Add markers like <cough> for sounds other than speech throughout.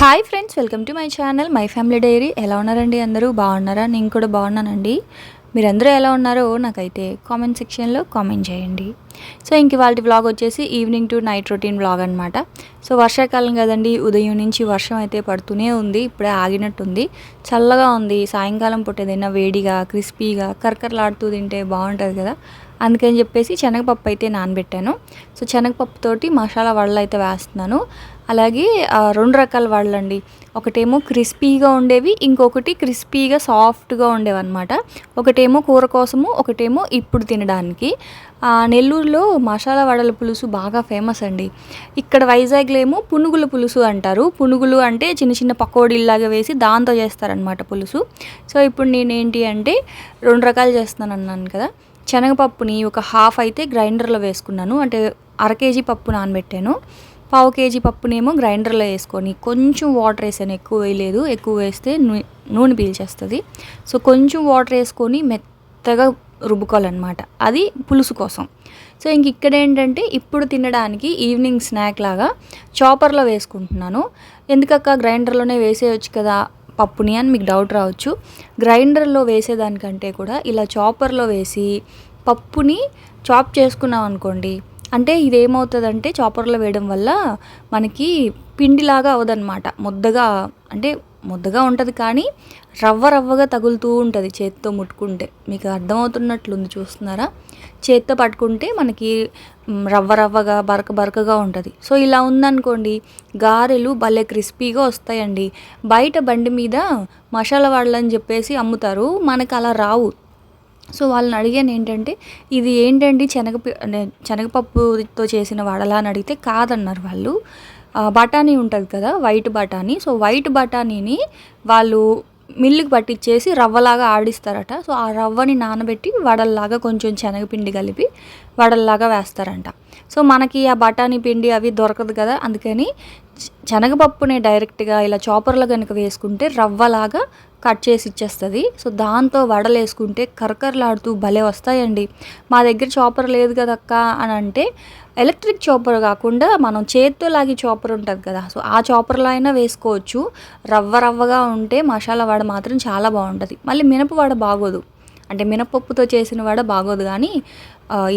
Hi friends welcome to my channel my family diary. ఎలా ఉన్నారండి అందరూ? బాగున్నారా? నేను కూడా బాగున్నానండి. మీరందరూ ఎలా ఉన్నారో నాకైతే కామెంట్ సెక్షన్లో కామెంట్ చేయండి. సో ఇంక వాళ్ళ వ్లాగ్ వచ్చేసి evening to night routine vlog అనమాట సో వర్షాకాలం కదండి ఉదయం నుంచి వర్షం అయితే పడుతూనే ఉంది ఇప్పుడే ఆగినట్టుంది. చల్లగా ఉంది సాయంకాలం పూట ఏదైనా వేడిగా క్రిస్పీగా కరకరలాడుతూ తింటే బాగుంటుంది కదా. అందుకని చెప్పేసి శనగపప్పు అయితే నానబెట్టాను. సో శనగపప్పుతోటి మసాలా వడలు అయితే వేస్తున్నాను. అలాగే రెండు రకాల వాళ్ళండి. ఒకటేమో క్రిస్పీగా ఉండేవి ఇంకొకటి క్రిస్పీగా సాఫ్ట్గా ఉండేవన్నమాట. ఒకటేమో కూర కోసము ఒకటేమో ఇప్పుడు తినడానికి. నెల్లూరులో మసాలా వడల పులుసు బాగా ఫేమస్ అండి. ఇక్కడ వైజాగ్లో ఏమో పునుగుల పులుసు అంటారు. పునుగులు అంటే చిన్న చిన్న పకోడీల్లాగా వేసి దాంతో చేస్తారనమాట పులుసు. సో ఇప్పుడు నేనేంటి అంటే రెండు రకాలు చేస్తున్నాను అన్నాను కదా. శనగపప్పుని ఒక హాఫ్ అయితే గ్రైండర్లో వేసుకున్నాను. అంటే అర కేజీ పప్పు నానబెట్టాను. పావు కేజీ పప్పునేమో గ్రైండర్లో వేసుకొని కొంచెం వాటర్ వేసాను ఎక్కువ వేయలేదు. ఎక్కువ వేస్తే నూ- నూనె పీల్చేస్తుంది. సో కొంచెం వాటర్ వేసుకొని మెత్తగా రుబ్బుకోవాలన్నమాట. అది పులుసు కోసం. సో ఇంక ఇక్కడ ఏంటంటే ఇప్పుడు తినడానికి ఈవినింగ్ స్నాక్ లాగా చాపర్లో వేసుకుంటున్నాను. ఎందుకక్క గ్రైండర్లోనే వేసేయచ్చు కదా పప్పుని అని మీకు డౌట్ రావచ్చు. గ్రైండర్లో వేసేదానికంటే కూడా ఇలా చాపర్లో వేసి పప్పుని చాప్ చేసుకున్నాం అనుకోండి అంటే ఇదేమవుతుందంటే చాపర్లో వేయడం వల్ల మనకి పిండిలాగా అవదనమాట ముద్దగా అంటే ముద్దగా ఉంటుంది కానీ రవ్వ రవ్వగా తగులుతూ ఉంటుంది చేతితో ముట్టుకుంటే. మీకు అర్థమవుతున్నట్లుంది చూస్తున్నారా? చేత్తో పట్టుకుంటే మనకి రవ్వ రవ్వగా బరక బరకగా ఉంటుంది. సో ఇలా ఉందనుకోండి గారెలు భలే క్రిస్పీగా వస్తాయండి. బయట బండి మీద మసాలా వాళ్ళని చెప్పేసి అమ్ముతారు. మనకు అలా రావు. సో వాళ్ళని అడిగాను ఏంటంటే ఇది ఏంటండి శనగ శనగపప్పుతో చేసిన వడలా? అని అడిగితే కాదన్నారు వాళ్ళు. బఠానీ ఉంటుంది కదా వైట్ బఠానీ. సో వైట్ బఠానీని వాళ్ళు మిల్లుకి పట్టించేసి రవ్వలాగా ఆడిస్తారట. సో ఆ రవ్వని నానబెట్టి వడల్లాగా కొంచెం శనగపిండి కలిపి వడల్లాగా వేస్తారంట. సో మనకి ఆ బఠానీ పిండి అవి దొరకదు కదా అందుకని శనగపప్పుని డైరెక్ట్గా ఇలా చాపర్లో కనుక వేసుకుంటే రవ్వలాగా కట్ చేసి ఇచ్చేస్తుంది. సో దాంతో వడలు వేసుకుంటే కరకరలాడుతూ భలే వస్తాయండి. మా దగ్గర చాపర్ లేదు కదక్క అని అంటే ఎలక్ట్రిక్ చాపర్ కాకుండా మనం చేత్తో లాగి చాపర్ ఉంటుంది కదా. సో ఆ చాపర్లో అయినా వేసుకోవచ్చు. రవ్వ రవ్వగా ఉంటే మసాలా వడ మాత్రం చాలా బాగుంటుంది. మళ్ళీ మినప వడ బాగోదు. అంటే మినపప్పుతో చేసిన వడ బాగోదు కానీ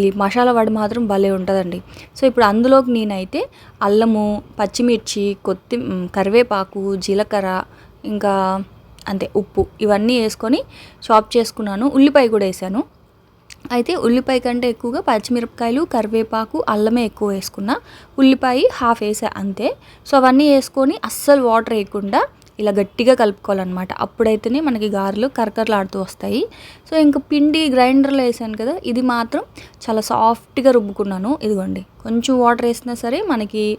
ఈ మసాలా వడ మాత్రం భలే ఉంటుందండి. సో ఇప్పుడు అందులోకి నేనైతే అల్లము పచ్చిమిర్చి కొత్తి కరివేపాకు జీలకర్ర ఇంకా అంతే ఉప్పు ఇవన్నీ వేసుకొని చాప్ చేసుకున్నాను. ఉల్లిపాయ కూడా వేసాను. అయితే ఉల్లిపాయ కంటే ఎక్కువగా పచ్చిమిరపకాయలు కరివేపాకు అల్లమే ఎక్కువ వేసుకున్నా. ఉల్లిపాయ హాఫ్ వేసా అంతే. సో అవన్నీ వేసుకొని అస్సలు వాటర్ వేయకుండా ఇలా గట్టిగా కలుపుకోవాలన్నమాట. అప్పుడైతేనే మనకి గారెలు కరకరలాడుతూ వస్తాయి. సో ఇంకా పిండి గ్రైండర్లో వేసాను కదా ఇది మాత్రం చాలా సాఫ్ట్గా రుబ్బుకున్నాను. ఇదిగోండి కొంచెం వాటర్ వేసినా సరే మనకి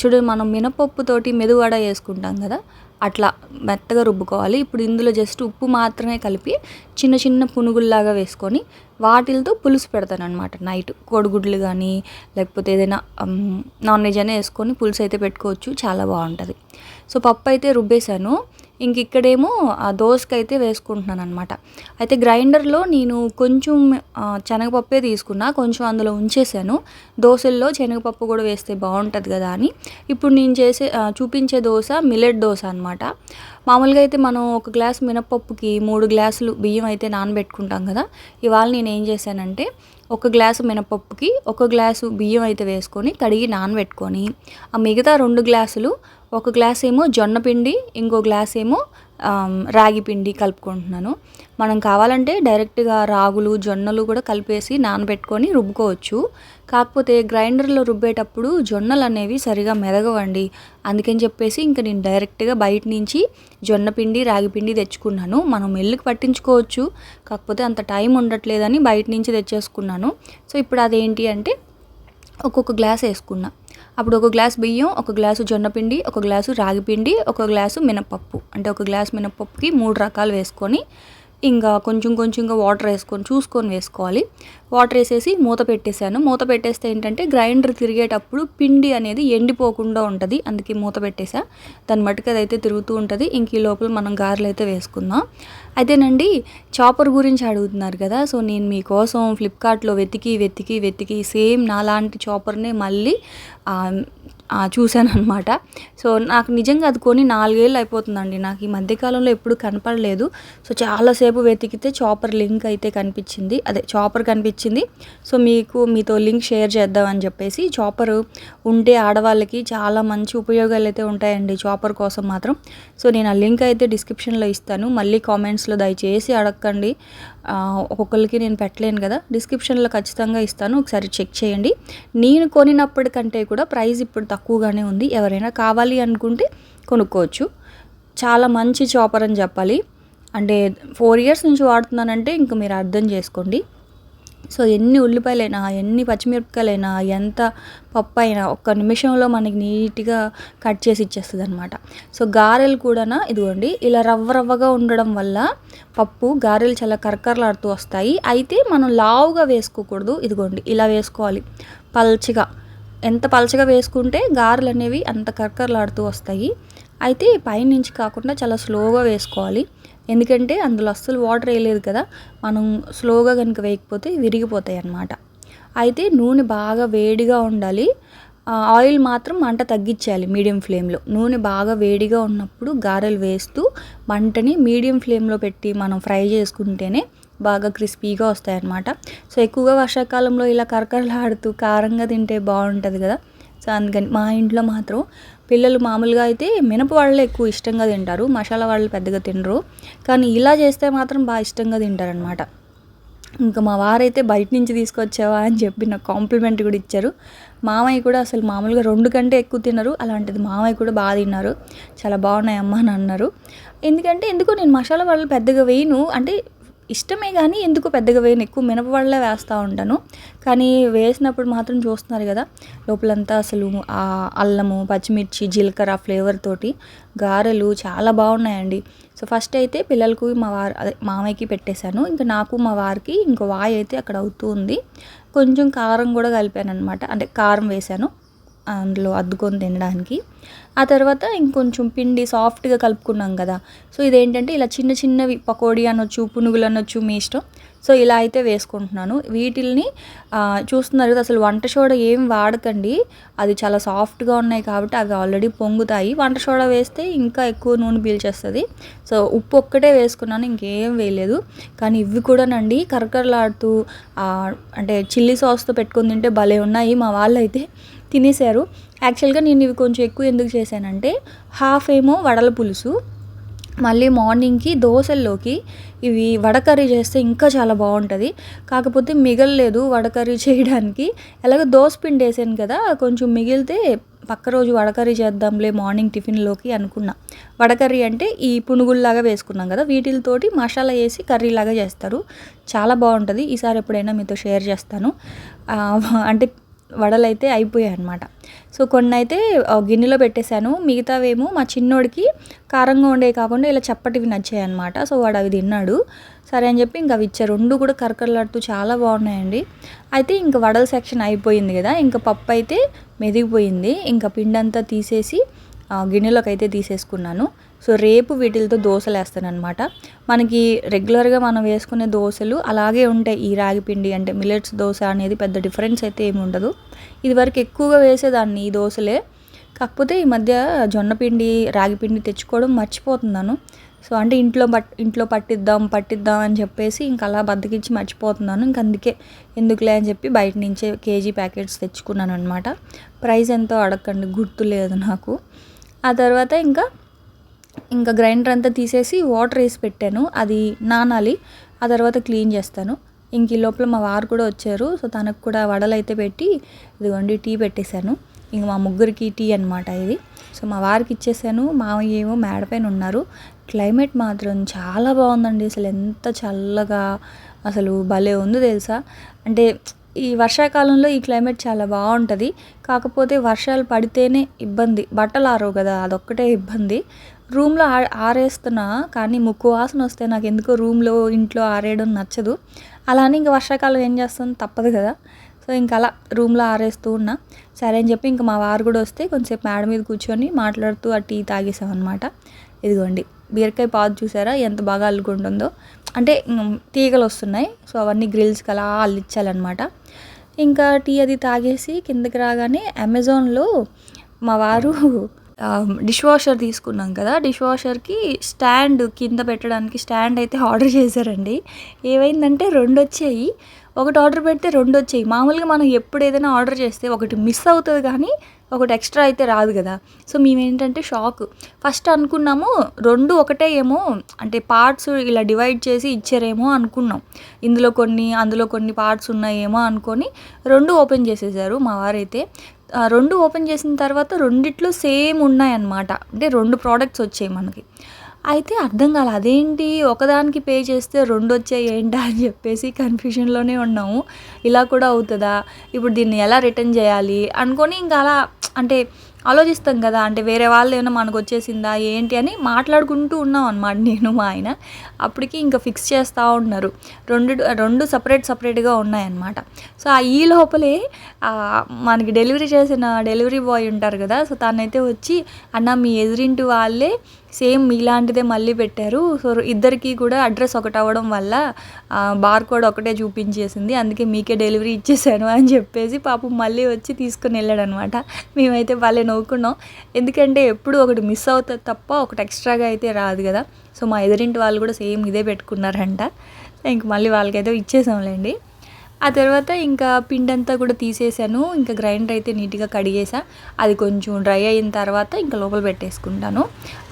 చూడు మనం మినపప్పుతోటి మెదువడ వేసుకుంటాం కదా అట్లా మెత్తగా రుబ్బుకోవాలి. ఇప్పుడు ఇందులో జస్ట్ ఉప్పు మాత్రమే కలిపి చిన్న చిన్న పునుగుల్లాగా వేసుకొని వాటిలతో పులుసు పెడతాను అనమాట నైట్. కోడిగుడ్లు కానీ లేకపోతే ఏదైనా నాన్ వెజ్ అయినా వేసుకొని పులుసు అయితే పెట్టుకోవచ్చు. చాలా బాగుంటుంది. సో పప్పు అయితే రుబ్బేశాను. ఇంక ఇక్కడేమో ఆ దోసకైతే వేసుకుంటున్నాను అనమాట అయితే గ్రైండర్లో నేను కొంచెం శనగపప్పే తీసుకున్నా కొంచెం అందులో ఉంచేసాను దోశల్లో శనగపప్పు కూడా వేస్తే బాగుంటుంది కదా అని. ఇప్పుడు నేను చేసే చూపించే దోశ మిల్లెట్ దోశ అనమాట మామూలుగా అయితే మనం ఒక గ్లాస్ మినపప్పుకి మూడు గ్లాసులు బియ్యం అయితే నానబెట్టుకుంటాం కదా. ఇవాళ నేను ఏం చేశానంటే ఒక గ్లాసు మినపప్పుకి ఒక గ్లాసు బియ్యం అయితే వేసుకొని కడిగి నానబెట్టుకొని ఆ మిగతా రెండు గ్లాసులు ఒక గ్లాస్ ఏమో జొన్న పిండి ఇంకో గ్లాస్ ఏమో రాగి పిండి కలుపుకుంటున్నాను. మనం కావాలంటే డైరెక్ట్గా రాగులు జొన్నలు కూడా కలిపేసి నానబెట్టుకొని రుబ్బుకోవచ్చు. కాకపోతే గ్రైండర్లో రుబ్బేటప్పుడు జొన్నలు అనేవి సరిగా మెదగవండి. అందుకని చెప్పేసి ఇంకా నేను డైరెక్ట్గా బయట నుంచి జొన్న పిండి రాగి పిండి తెచ్చుకున్నాను. మనం మిల్లుకి పట్టించుకోవచ్చు. కాకపోతే అంత టైం ఉండట్లేదని బయట నుంచి తెచ్చేసుకున్నాను. సో ఇప్పుడు అదేంటి అంటే ఒక్కొక్క గ్లాస్ వేసుకున్నా. అప్పుడు ఒక గ్లాస్ బియ్యం ఒక గ్లాసు జొన్నపిండి ఒక గ్లాసు రాగిపిండి ఒక గ్లాసు మినపప్పు. అంటే ఒక గ్లాస్ మినపప్పుకి మూడు రకాలు వేసుకొని ఇంకా కొంచెం కొంచెంగా వాటర్ వేసుకొని చూసుకొని వేసుకోవాలి. వాటర్ వేసేసి మూత పెట్టేశాను. మూత పెట్టేస్తే ఏంటంటే గ్రైండర్ తిరిగేటప్పుడు పిండి అనేది ఎండిపోకుండా ఉంటుంది. అందుకే మూత పెట్టేసా దాని మటుకు అదైతే తిరుగుతూ ఉంటుంది. ఇంక ఈ లోపల మనం గారెలు అయితే వేసుకుందాం. అయితేనండి చాపర్ గురించి అడుగుతున్నారు కదా. సో నేను మీకోసం ఫ్లిప్కార్ట్లో వెతికి వెతికి వెతికి సేమ్ నాలాంటి చాపర్నే మళ్ళీ చూశాను అనమాట సో నాకు నిజంగా అది కొని నాలుగేళ్ళు అయిపోతుందండి. నాకు ఈ మధ్యకాలంలో ఎప్పుడు కనపడలేదు. సో చాలాసేపు వెతికితే చాపర్ లింక్ అయితే కనిపించింది. అదే చాపర్ కనిపించింది. సో మీకు మీతో లింక్ షేర్ చేద్దామని చెప్పేసి చాపర్ ఉంటే ఆడవాళ్ళకి చాలా మంచి ఉపయోగాలు అయితే ఉంటాయండి చాపర్ కోసం మాత్రం. సో నేను ఆ లింక్ అయితే డిస్క్రిప్షన్లో ఇస్తాను. మళ్ళీ కామెంట్స్లో దయచేసి అడగండి. ఒక్కొక్కరికి నేను పెట్టలేను కదా. డిస్క్రిప్షన్లో ఖచ్చితంగా ఇస్తాను. ఒకసారి చెక్ చేయండి. నేను కొనినప్పటికంటే కూడా ప్రైస్ ఇప్పుడు తక్కువగానే ఉంది. ఎవరైనా కావాలి అనుకుంటే కొనుక్కోవచ్చు. చాలా మంచి చాపర్ అని చెప్పాలి. అంటే ఫోర్ ఇయర్స్ నుంచి వాడుతున్నానంటే ఇంక మీరు అర్థం చేసుకోండి. సో ఎన్ని ఉల్లిపాయలైనా ఎన్ని పచ్చిమిరపకాయలైనా ఎంత పప్పు అయినా ఒక్క నిమిషంలో మనకి నీట్గా కట్ చేసి ఇచ్చేస్తుంది అనమాట సో గారెలు కూడా ఇదిగోండి ఇలా రవ్వ రవ్వగా ఉండడం వల్ల పప్పు గారెలు చాలా కరకరలాడుతూ వస్తాయి. అయితే మనం లావుగా వేసుకోకూడదు ఇదిగోండి ఇలా వేసుకోవాలి. పల్చగా ఎంత పలచగా వేసుకుంటే గారెలు అనేవి అంత కరకరలాడుతూ వస్తాయి. అయితే పైనుంచి కాకుండా చాలా స్లోగా వేసుకోవాలి. ఎందుకంటే అందులో అస్సలు వాటర్ వేయలేదు కదా మనం స్లోగా కనుక వేయకపోతే విరిగిపోతాయి అన్నమాట. అయితే నూనె బాగా వేడిగా ఉండాలి. ఆయిల్ మాత్రం మంట తగ్గించాలి మీడియం ఫ్లేమ్లో. నూనె బాగా వేడిగా ఉన్నప్పుడు గారెలు వేస్తూ మంటని మీడియం ఫ్లేమ్లో పెట్టి మనం ఫ్రై చేసుకుంటేనే బాగా క్రిస్పీగా వస్తాయి అన్నమాట. సో ఎక్కువగా వర్షాకాలంలో ఇలా కరకరలాడుతూ కారంగా తింటే బాగుంటుంది కదా. సో అందుకని మా ఇంట్లో మాత్రం పిల్లలు మామూలుగా అయితే మినప వాళ్ళు ఎక్కువ ఇష్టంగా తింటారు. మసాలా వాళ్ళు పెద్దగా తినరు. కానీ ఇలా చేస్తే మాత్రం బాగా ఇష్టంగా తింటారనమాట ఇంకా మా వారైతే బయట నుంచి తీసుకొచ్చావా అని చెప్పి నాకు కాంప్లిమెంట్ కూడా ఇచ్చారు. మామయ్య కూడా అసలు మామూలుగా రెండు కంటే ఎక్కువ తినరు. అలాంటిది మామయ్య కూడా బాగా తిన్నారు. చాలా బాగున్నాయి అమ్మ అని అన్నారు. ఎందుకంటే ఎందుకో నేను మసాలా వాళ్ళు పెద్దగా వేయను. అంటే ఇష్టమే కానీ ఎందుకు పెద్దగా వేయను ఎక్కువ మినపవడలే వేస్తూ ఉంటాను కానీ వేసినప్పుడు మాత్రం చూస్తున్నారు కదా లోపలంతా అసలు ఆ అల్లము పచ్చిమిర్చి జీలకర్ర ఫ్లేవర్ తోటి గారెలు చాలా బాగున్నాయండి. సో ఫస్ట్ అయితే పిల్లలకు మా వారు అదే మామయ్యకి పెట్టేశాను. ఇంకా నాకు మా వారికి ఇంకో వాయి అయితే అక్కడ అవుతూ ఉంది. కొంచెం కారం కూడా కలిపాను అనమాట అంటే కారం వేశాను. అందులో అద్దుకొని తినడానికి. ఆ తర్వాత ఇంకొంచెం పిండి సాఫ్ట్గా కలుపుకున్నాం కదా. సో ఇదేంటంటే ఇలా చిన్న చిన్నవి పకోడీ అనొచ్చు పునుగులు అనొచ్చు మీ ఇష్టం. సో ఇలా అయితే వేసుకుంటున్నాను. వీటిల్ని చూస్తున్నారు కదా అసలు వంట సోడా ఏం వాడకండి. అది చాలా సాఫ్ట్గా ఉన్నాయి కాబట్టి అవి ఆల్రెడీ పొంగుతాయి. వంట సోడా వేస్తే ఇంకా ఎక్కువ నూనె పీల్చేస్తుంది. సో ఉప్పు ఒక్కటే వేసుకున్నాను ఇంకేం వేయలేదు. కానీ ఇవి కూడానండి కరకరలాడుతూ అంటే చిల్లీ సాస్తో పెట్టుకుని తింటే భలే ఉన్నాయి మా వాళ్ళైతే. తినేశారు. యాక్చువల్గా నేను ఇవి కొంచెం ఎక్కువ ఎందుకు చేశానంటే హాఫ్ ఏమో వడల పులుసు మళ్ళీ మార్నింగ్కి దోశల్లోకి ఇవి వడకర్రీ చేస్తే ఇంకా చాలా బాగుంటుంది. కాకపోతే మిగలలేదు వడకర్రీ <laughs> చేయడానికి. ఎలాగో దోశ పిండి వేసాను కదా కొంచెం మిగిలితే పక్క రోజు వడకర్రీ చేద్దాంలే మార్నింగ్ టిఫిన్లోకి అనుకున్నా. వడకర్రీ అంటే ఈ పునుగుల్లాగా వేసుకున్నాం కదా వీటితోటి మసాలా వేసి కర్రీలాగా చేస్తారు. చాలా బాగుంటుంది. ఈసారి ఎప్పుడైనా మీతో షేర్ చేస్తాను. అంటే వడలు అయితే అయిపోయాయి అనమాట సో కొన్ని అయితే గిన్నెలో పెట్టేశాను. మిగతావేమో మా చిన్నోడికి కారంగా ఉండేవి కాకుండా ఇలా చప్పటివి నచ్చాయి అనమాట సో వాడు అవి తిన్నాడు. సరే అని చెప్పి ఇంకా అవి ఇచ్చారు రెండు కూడా కరకరలాడుతూ చాలా బాగున్నాయండి. అయితే ఇంకా వడల సెక్షన్ అయిపోయింది కదా. ఇంకా పప్పు అయితే మెదిగిపోయింది. ఇంకా పిండి అంతా తీసేసి గిన్నెలోకి అయితే తీసేసుకున్నాను. సో రేపు వీటితో దోశలు వేస్తానమాట మనకి రెగ్యులర్గా మనం వేసుకునే దోశలు అలాగే ఉంటాయి. ఈ రాగి పిండి అంటే మిలెట్స్ దోశ అనేది పెద్ద డిఫరెన్స్ అయితే ఏమి ఉండదు. ఇదివరకు ఎక్కువగా వేసేదాన్ని ఈ దోశలే. కాకపోతే ఈ మధ్య జొన్నపిండి రాగిపిండి తెచ్చుకోవడం మర్చిపోతున్నాను. సో అంటే ఇంట్లో పట్ ఇంట్లో పట్టిద్దాం పట్టిద్దాం అని చెప్పేసి ఇంకా అలా బద్దకించి మర్చిపోతున్నాను. ఇంక అందుకే ఎందుకులే అని చెప్పి బయట నుంచే కేజీ ప్యాకెట్స్ తెచ్చుకున్నాను అనమాట ప్రైస్ ఎంతో అడగండి గుర్తు లేదు నాకు. ఆ తర్వాత ఇంకా ఇంకా గ్రైండర్ అంతా తీసేసి వాటర్ వేసి పెట్టాను. అది నానాలి ఆ తర్వాత క్లీన్ చేస్తాను. ఇంక ఈ లోపల మా వారు కూడా వచ్చారు సో తనకు కూడా వడలు అయితే పెట్టి ఇదిగోండి టీ పెట్టేశాను. ఇంక మా ముగ్గురికి టీ అనమాట ఇది. సో మా వారికి ఇచ్చేసాను మామయ్య ఏమో మేడపైన ఉన్నారు. క్లైమేట్ మాత్రం చాలా బాగుందండి అసలు ఎంత చల్లగా అసలు భలే ఉంది తెలుసా? అంటే ఈ వర్షాకాలంలో ఈ క్లైమేట్ చాలా బాగుంటుంది. కాకపోతే వర్షాలు పడితేనే ఇబ్బంది బట్టలు ఆరవు కదా అదొక్కటే ఇబ్బంది. రూమ్లో ఆ ఆరేస్తున్నా కానీ ముక్కు వాసన వస్తే నాకు ఎందుకో రూమ్లో ఇంట్లో ఆరేయడం నచ్చదు. అలా అని ఇంకా వర్షాకాలం ఏం చేస్తాను తప్పదు కదా. సో ఇంకా అలా రూమ్లో ఆరేస్తూ ఉన్నా. సరే అని చెప్పి ఇంకా మా వారు కూడా వస్తే కొంచెంసేపు మేడ మీద కూర్చొని మాట్లాడుతూ ఆ టీ తాగేసామన్నమాట ఇదిగోండి బీరకాయ పాదు చూసారా? ఎంత బాగా అల్లుకుంటుందో. అంటే తీగలు వస్తున్నాయి. సో అవన్నీ గ్రిల్స్కి అలా అల్లించాలన్నమాట ఇంకా టీ అది తాగేసి కిందకి రాగానే అమెజాన్లో మా వారు డిష్ వాషర్ తీసుకున్నాం కదా డిష్ వాషర్కి స్టాండ్ కింద పెట్టడానికి స్టాండ్ అయితే ఆర్డర్ చేశారండి. ఏమైందంటే రెండు వచ్చాయి ఒకటి ఆర్డర్ పెడితే రెండు వచ్చాయి మామూలుగా మనం ఎప్పుడు ఏదైనా ఆర్డర్ చేస్తే ఒకటి మిస్ అవుతుంది కానీ ఒకటి ఎక్స్ట్రా అయితే రాదు కదా. సో మేమేంటంటే షాక్. ఫస్ట్ అనుకున్నాము రెండు ఒకటే ఏమో అంటే పార్ట్స్ ఇలా డివైడ్ చేసి ఇచ్చారేమో అనుకున్నాం. ఇందులో కొన్ని అందులో కొన్ని పార్ట్స్ ఉన్నాయేమో అనుకొని రెండు ఓపెన్ చేసేసారు మా వారైతే. రెండు ఓపెన్ చేసిన తర్వాత రెండిట్లో సేమ్ ఉన్నాయన్నమాట. అంటే రెండు ప్రోడక్ట్స్ వచ్చాయి మనకి. అయితే అర్థం కాలే అదేంటి? ఒకదానికి పే చేస్తే రెండు వచ్చాయి ఏంటా అని చెప్పేసి కన్ఫ్యూషన్లోనే ఉన్నాము. ఇలా కూడా అవుతుందా? ఇప్పుడు దీన్ని ఎలా రిటర్న్ చేయాలి? అనుకొని ఇంకా అలా అంటే ఆలోచిస్తాం కదా అంటే వేరే వాళ్ళు ఏమైనా మనకు వచ్చేసిందా ఏంటి అని మాట్లాడుకుంటూ ఉన్నాం అనమాట నేను మా ఆయన. అప్పటికి ఇంకా ఫిక్స్ చేస్తూ ఉన్నారు. రెండు రెండు సపరేట్ సపరేట్గా ఉన్నాయన్నమాట. సో ఆ ఈ లోపలే మనకి డెలివరీ చేసిన డెలివరీ బాయ్ ఉంటారు కదా సో తనైతే వచ్చి అన్న మీ ఎదురింటి వాళ్ళే సేమ్ మీలాంటిదే మళ్ళీ పెట్టారు. సో ఇద్దరికి కూడా అడ్రస్ ఒకటి అవ్వడం వల్ల బార్ కోడ్ ఒకటే చూపించేసింది. అందుకే మీకే డెలివరీ ఇచ్చేసాను అని చెప్పేసి పాపం మళ్ళీ వచ్చి తీసుకుని వెళ్ళాడనమాట. మేమైతే వాళ్ళే నవ్వుకున్నాం. ఎందుకంటే ఎప్పుడు ఒకటి మిస్ అవుతుంది తప్ప ఒకటి ఎక్స్ట్రాగా అయితే రాదు కదా. సో మా ఎదురింటి వాళ్ళు కూడా సేమ్ ఇదే పెట్టుకున్నారంట. ఇంక మళ్ళీ వాళ్ళకైతే ఇచ్చేసాంలేండి. ఆ తర్వాత ఇంకా పిండి అంతా కూడా తీసేసాను. ఇంకా గ్రైండర్ అయితే నీట్గా కడిగేసా. అది కొంచెం డ్రై అయిన తర్వాత ఇంకా లోపల పెట్టేసుకుంటాను.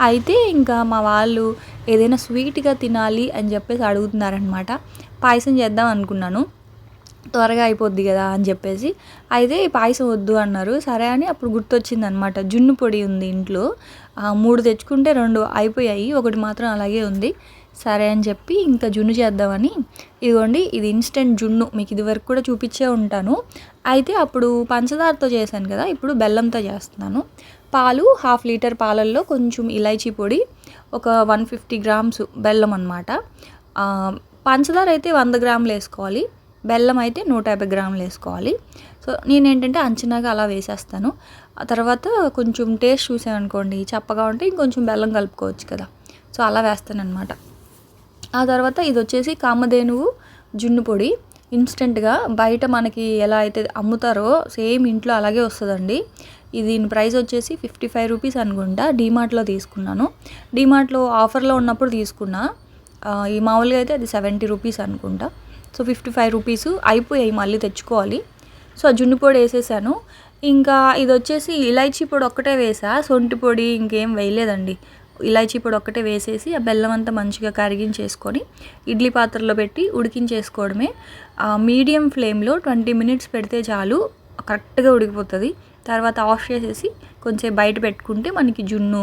అయితే ఇంకా మా వాళ్ళు ఏదైనా స్వీట్గా తినాలి అని చెప్పేసి అడుగుతున్నారనమాట పాయసం చేద్దాం అనుకున్నాను. త్వరగా అయిపోద్ది కదా అని చెప్పేసి. అయితే పాయసం వద్దు అన్నారు. సరే అని అప్పుడు గుర్తొచ్చింది అనమాట జున్ను పొడి ఉంది ఇంట్లో. మూడు తెచ్చుకుంటే రెండు అయిపోయాయి. ఒకటి మాత్రం అలాగే ఉంది. సరే అని చెప్పి ఇంకా జున్ను చేద్దామని. ఇదిగోండి ఇది ఇన్స్టెంట్ జున్ను. మీకు ఇది వరకు కూడా చూపించే ఉంటాను. అయితే అప్పుడు పంచదారతో చేశాను కదా ఇప్పుడు బెల్లంతో చేస్తున్నాను. పాలు హాఫ్ లీటర్ పాలల్లో కొంచెం ఇలైచీ పొడి ఒక వన్ ఫిఫ్టీ గ్రామ్స్ బెల్లం అనమాట పంచదార అయితే వంద గ్రాములు వేసుకోవాలి. బెల్లం అయితే నూట యాభై గ్రాములు వేసుకోవాలి. సో నేను ఏంటంటే అంచనాగా అలా వేసేస్తాను. ఆ తర్వాత కొంచెం టేస్ట్ చూసామనుకోండి చప్పగా ఉంటే ఇంకొంచెం బెల్లం కలుపుకోవచ్చు కదా. సో అలా వేస్తాను అనమాట ఆ తర్వాత ఇది వచ్చేసి కామధేనువు జున్ను పొడి. ఇన్స్టెంట్గా బయట మనకి ఎలా అయితే అమ్ముతారో సేమ్ ఇంట్లో అలాగే వస్తుందండి. ఇది దీని ప్రైస్ వచ్చేసి ఫిఫ్టీ ఫైవ్ రూపీస్ అనుకుంటా డీమార్ట్లో తీసుకున్నాను. డీమార్ట్లో ఆఫర్లో ఉన్నప్పుడు తీసుకున్నా. ఈ మామూలుగా అయితే అది సెవెంటీ రూపీస్ అనుకుంటా. సో ఫిఫ్టీ ఫైవ్ రూపీస్ అయిపోయాయి మళ్ళీ తెచ్చుకోవాలి. సో ఆ జున్ను పొడి వేసేసాను. ఇంకా ఇది వచ్చేసి ఇలైచీ పొడి ఒక్కటే వేసా. సొంటి పొడి ఇంకేం వేయలేదండి. ఇలాచీ పొడి ఒక్కటే వేసేసి ఆ బెల్లం అంతా మంచిగా కరిగించేసుకొని ఇడ్లీ పాత్రలో పెట్టి ఉడికించేసుకోవడమే. ఆ మీడియం ఫ్లేమ్లో ట్వంటీ మినిట్స్ పెడితే చాలు కరెక్ట్గా ఉడికిపోతుంది. తర్వాత ఆఫ్ చేసేసి కొంచెం బయట పెట్టుకుంటే మనకి జున్ను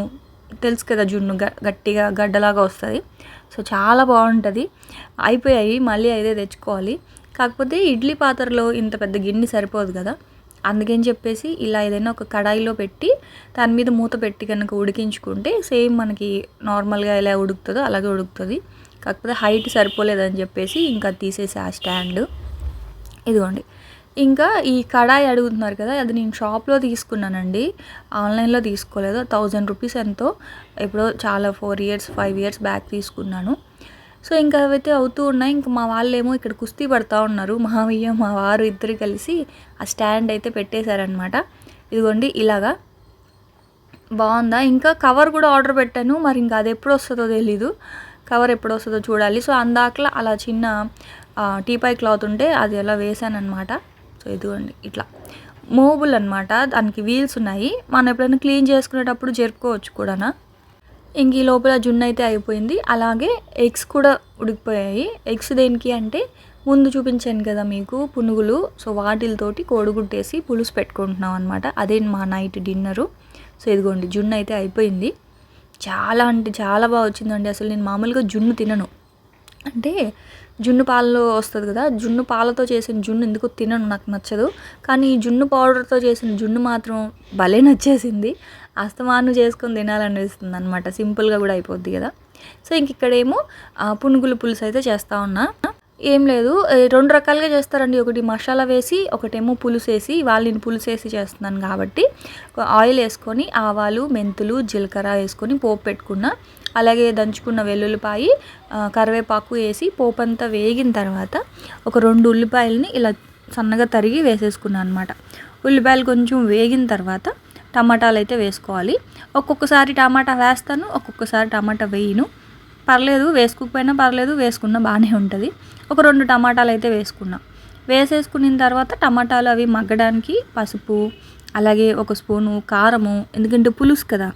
తెలుసు కదా జున్ను గ గట్టిగా గడ్డలాగా వస్తుంది. సో చాలా బాగుంటుంది. అయిపోయాయి మళ్ళీ అయితే తెచ్చుకోవాలి. కాకపోతే ఇడ్లీ పాత్రలో ఇంత పెద్ద గిన్నె సరిపోదు కదా. అందుకని చెప్పేసి ఇలా ఏదైనా ఒక కడాయిలో పెట్టి దాని మీద మూత పెట్టి కనుక ఉడికించుకుంటే సేమ్ మనకి నార్మల్గా ఎలా ఉడుకుతుందో అలాగే ఉడుకుతుంది. కాకపోతే హైట్ సరిపోలేదని చెప్పేసి ఇంకా తీసేసి ఆ స్టాండ్. ఇదిగోండి. ఇంకా ఈ కడాయి అడుగుతున్నారు కదా అది నేను షాప్లో తీసుకున్నానండి. ఆన్లైన్లో తీసుకోలేదు. థౌజండ్ రూపీస్ ఎంతో. ఎప్పుడో చాలా four years five years back తీసుకున్నాను. సో ఇంకా అవైతే అవుతూ ఉన్నాయి. ఇంకా మా వాళ్ళేమో ఇక్కడ కుస్తీ పడతా ఉన్నారు. మావయ్య మా వారు ఇద్దరు కలిసి ఆ స్టాండ్ అయితే పెట్టేశారనమాట ఇదిగోండి ఇలాగా. బాగుందా? ఇంకా కవర్ కూడా ఆర్డర్ పెట్టాను. మరి ఇంకా అది ఎప్పుడు వస్తుందో తెలీదు. కవర్ ఎప్పుడు వస్తుందో చూడాలి. సో అందాకలా అలా చిన్న టీపాయ్ క్లాత్ ఉంటే అది అలా వేసానమాట సో ఇదిగోండి ఇట్లా. మోబుల్ అనమాట దానికి వీల్స్ ఉన్నాయి. మనం ఎప్పుడైనా క్లీన్ చేసుకునేటప్పుడు జరుపుకోవచ్చు కూడానా? ఇంక ఈ లోపల జున్ను అయితే అయిపోయింది. అలాగే ఎగ్స్ కూడా ఉడికిపోయాయి. ఎగ్స్ దేనికి అంటే ముందు చూపించాను కదా మీకు పునుగులు. సో వాటిలతోటి కోడిగుడ్డేసి పులుసు పెట్టుకుంటున్నాం అనమాట అదే మా నైట్ డిన్నరు. సో ఇదిగోండి జున్ను అయితే అయిపోయింది. చాలా అంటే చాలా బాగా వచ్చిందండి. అసలు నేను మామూలుగా జున్ను తినను. అంటే జున్ను పాలలో వస్తుంది కదా జున్ను పాలతో చేసిన జున్ను ఎందుకు తినను నాకు నచ్చదు. కానీ ఈ జున్ను పౌడర్తో చేసిన జున్ను మాత్రం భలే నచ్చేసింది. అస్తమాను చేసుకొని తినాలనిపిస్తుంది అనమాట సింపుల్గా కూడా అయిపోద్ది కదా. సో ఇంక ఇక్కడేమో పునుగులు పులుసు అయితే చేస్తూ ఉన్నా. ఏం లేదు రెండు రకాలుగా చేస్తారండి. ఒకటి మసాలా వేసి ఒకటేమో పులుసు వేసి వాళ్ళు నేను పులుసు వేసి చేస్తున్నాను కాబట్టి. ఆయిల్ వేసుకొని ఆవాలు మెంతులు జీలకర్ర వేసుకొని పోపు పెట్టుకున్న. అలాగే దంచుకున్న వెల్లుల్లిపాయి కరివేపాకు వేసి పోపంతా వేగిన తర్వాత ఒక రెండు ఉల్లిపాయలని ఇలా సన్నగా తరిగి వేసేసుకున్నాను అనమాట ఉల్లిపాయలు కొంచెం వేగిన తర్వాత టమాటాలు అయితే వేసుకోవాలి. ఒక్కొక్కసారి టమాటా వేస్తాను ఒక్కొక్కసారి టమాటా వేయను. పర్లేదు వేసుకోకపోయినా పర్లేదు వేసుకున్నా బాగానే ఉంటుంది. ఒక రెండు టమాటాలు అయితే వేసుకున్నా. వేసేసుకున్న తర్వాత టమాటాలు అవి మగ్గడానికి పసుపు అలాగే ఒక స్పూను కారము ఎందుకంటే పులుసు కదా.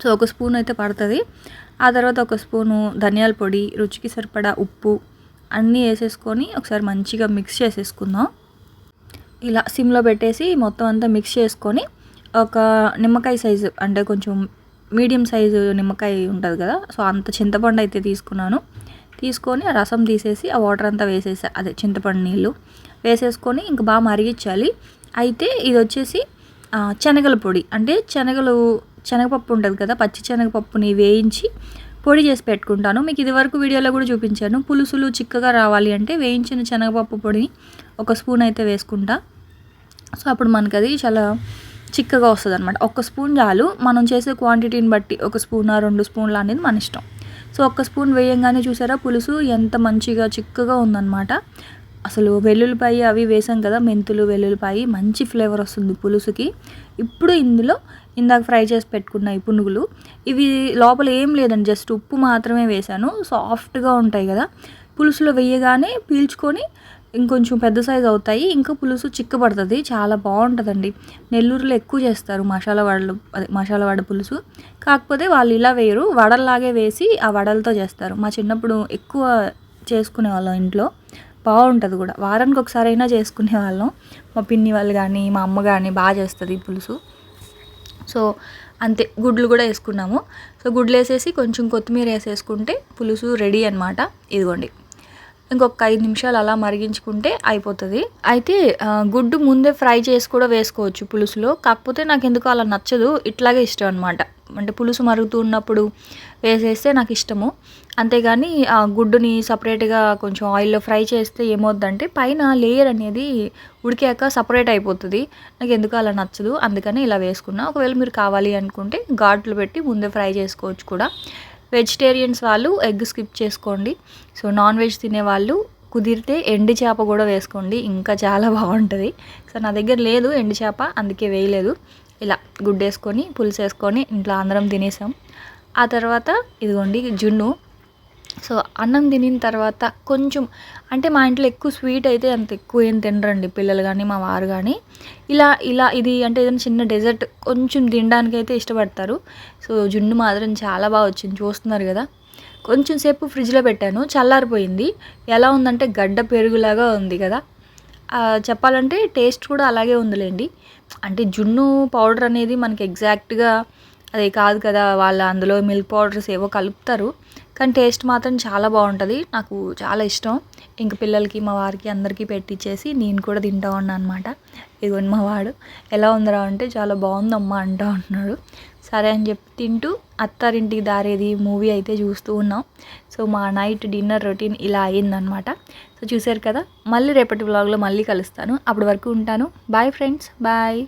సో ఒక స్పూన్ అయితే పడుతుంది. ఆ తర్వాత ఒక స్పూను ధనియాల పొడి రుచికి సరిపడా ఉప్పు అన్నీ వేసేసుకొని ఒకసారి మంచిగా మిక్స్ చేసేసుకుందాం. ఇలా సిమ్లో పెట్టేసి మొత్తం అంతా మిక్స్ చేసుకొని ఒక నిమ్మకాయ సైజు అంటే కొంచెం మీడియం సైజు నిమ్మకాయ ఉంటుంది కదా సో అంత చింతపండు అయితే తీసుకున్నాను. తీసుకొని ఆ రసం తీసేసి ఆ వాటర్ అంతా వేసేసా అదే చింతపండు నీళ్ళు వేసేసుకొని ఇంక బాగా మరిగించాలి. అయితే ఇది వచ్చేసి శనగల పొడి. అంటే శనగలు శనగపప్పు ఉంటుంది కదా పచ్చి శనగపప్పుని వేయించి పొడి చేసి పెట్టుకుంటాను. మీకు ఇదివరకు వీడియోలో కూడా చూపించాను. పులుసులు చిక్కగా రావాలి అంటే వేయించిన శనగపప్పు పొడిని ఒక స్పూన్ అయితే వేసుకుంటా. సో అప్పుడు మనకి అది చాలా చిక్కగా వస్తుంది అనమాట ఒక స్పూన్ చాలు. మనం చేసే క్వాంటిటీని బట్టి ఒక స్పూన్ రెండు స్పూన్లు అనేది మన ఇష్టం. సో ఒక్క స్పూన్ వేయంగానే చూసారా పులుసు ఎంత మంచిగా చిక్కగా ఉందన్నమాట. అసలు వెల్లుల్లిపాయ అవి వేసాం కదా మెంతులు వెల్లుల్లిపాయ మంచి ఫ్లేవర్ వస్తుంది పులుసుకి. ఇప్పుడు ఇందులో ఇందాక ఫ్రై చేసి పెట్టుకున్న ఈ పునుగులు. ఇవి లోపల ఏం లేదండి జస్ట్ ఉప్పు మాత్రమే వేశాను. సాఫ్ట్గా ఉంటాయి కదా. పులుసులో వేయగానే పీల్చుకొని ఇంకొంచెం పెద్ద సైజ్ అవుతాయి. ఇంకా పులుసు చిక్కబడుతుంది. చాలా బాగుంటుందండి. నెల్లూరులో ఎక్కువ చేస్తారు మసాలా వడలు అదే మసాలా వడ పులుసు. కాకపోతే వాళ్ళు ఇలా వేయరు. వడల్లాగే వేసి ఆ వడలతో చేస్తారు. మా చిన్నప్పుడు ఎక్కువ చేసుకునే వాళ్ళం ఇంట్లో. బాగుంటుంది కూడా. వారానికి ఒకసారైనా చేసుకునే వాళ్ళం. మా పిన్ని వాళ్ళు కానీ మా అమ్మ కానీ బాగా చేస్తుంది పులుసు. సో అంతే గుడ్లు కూడా వేసుకున్నాము. సో గుడ్లు వేసేసి కొంచెం కొత్తిమీర వేసేసుకుంటే పులుసు రెడీ అనమాట ఇదిగోండి. ఇంకొక ఐదు నిమిషాలు అలా మరిగించుకుంటే అయిపోతుంది. అయితే గుడ్డు ముందే ఫ్రై చేసి కూడా వేసుకోవచ్చు పులుసులో. కాకపోతే నాకు ఎందుకు అలా నచ్చదు. ఇట్లాగే ఇష్టం అనమాట అంటే పులుసు మరుగుతూ ఉన్నప్పుడు వేసేస్తే నాకు ఇష్టము. అంతేగాని ఆ గుడ్డుని సపరేట్గా కొంచెం ఆయిల్లో ఫ్రై చేస్తే ఏమవుద్దంటే పైన లేయర్ అనేది ఉడికాక సపరేట్ అయిపోతుంది. నాకు ఎందుకు అలా నచ్చదు. అందుకని ఇలా వేసుకున్నా. ఒకవేళ మీరు కావాలి అనుకుంటే ఘాట్లు పెట్టి ముందే ఫ్రై చేసుకోవచ్చు కూడా. వెజిటేరియన్స్ వాళ్ళు ఎగ్ స్కిప్ చేసుకోండి. సో నాన్ వెజ్ తినే వాళ్ళు కుదిరితే ఎండు చేప కూడా వేసుకోండి. ఇంకా చాలా బాగుంటుంది. సో నా దగ్గర లేదు ఎండు చేప అందుకే వేయలేదు. ఇలా గుడ్డు వేసుకొని పులుసు వేసుకొని ఇంట్లో అందరం తినేసాం. ఆ తర్వాత ఇదిగోండి జున్ను. సో అన్నం తినిన తర్వాత కొంచెం అంటే మా ఇంట్లో ఎక్కువ స్వీట్ అయితే అంత ఎక్కువ ఏం తినరండి పిల్లలు కానీ మా వారు కానీ. ఇలా ఇలా ఇది అంటే ఏదైనా చిన్న డెజర్ట్ కొంచెం తినడానికి అయితే ఇష్టపడతారు. సో జున్ను మాత్రం చాలా బాగా వచ్చింది చూస్తున్నారు కదా. కొంచెం సేపు ఫ్రిడ్జ్లో పెట్టాను చల్లారిపోయింది. ఎలా ఉందంటే గడ్డ పెరుగులాగా ఉంది కదా. చెప్పాలంటే టేస్ట్ కూడా అలాగే ఉందిలేండి. అంటే జున్ను పౌడర్ అనేది మనకి ఎగ్జాక్ట్గా అది కాదు కదా వాళ్ళ అందులో మిల్క్ పౌడర్స్ ఏవో కలుపుతారు. కానీ టేస్ట్ మాత్రం చాలా బాగుంటుంది. నాకు చాలా ఇష్టం. ఇంక పిల్లలకి మా వారికి అందరికీ పెట్టించేసి నేను కూడా తింటా ఉన్నా అనమాట ఇదిగోండి మా వాడు. ఎలా ఉందిరా అంటే చాలా బాగుందమ్మా అంటూ ఉంటున్నాడు సరే అని చెప్పి తింటూ అత్తారింటికి దారేది మూవీ అయితే చూస్తూ ఉన్నాం. సో మా నైట్ డిన్నర్ రొటీన్ ఇలా అయిందనమాట సో చూసారు కదా? మళ్ళీ రేపటి వ్లాగ్లో మళ్ళీ కలుస్తాను. అప్పటి వరకు ఉంటాను. Bye friends bye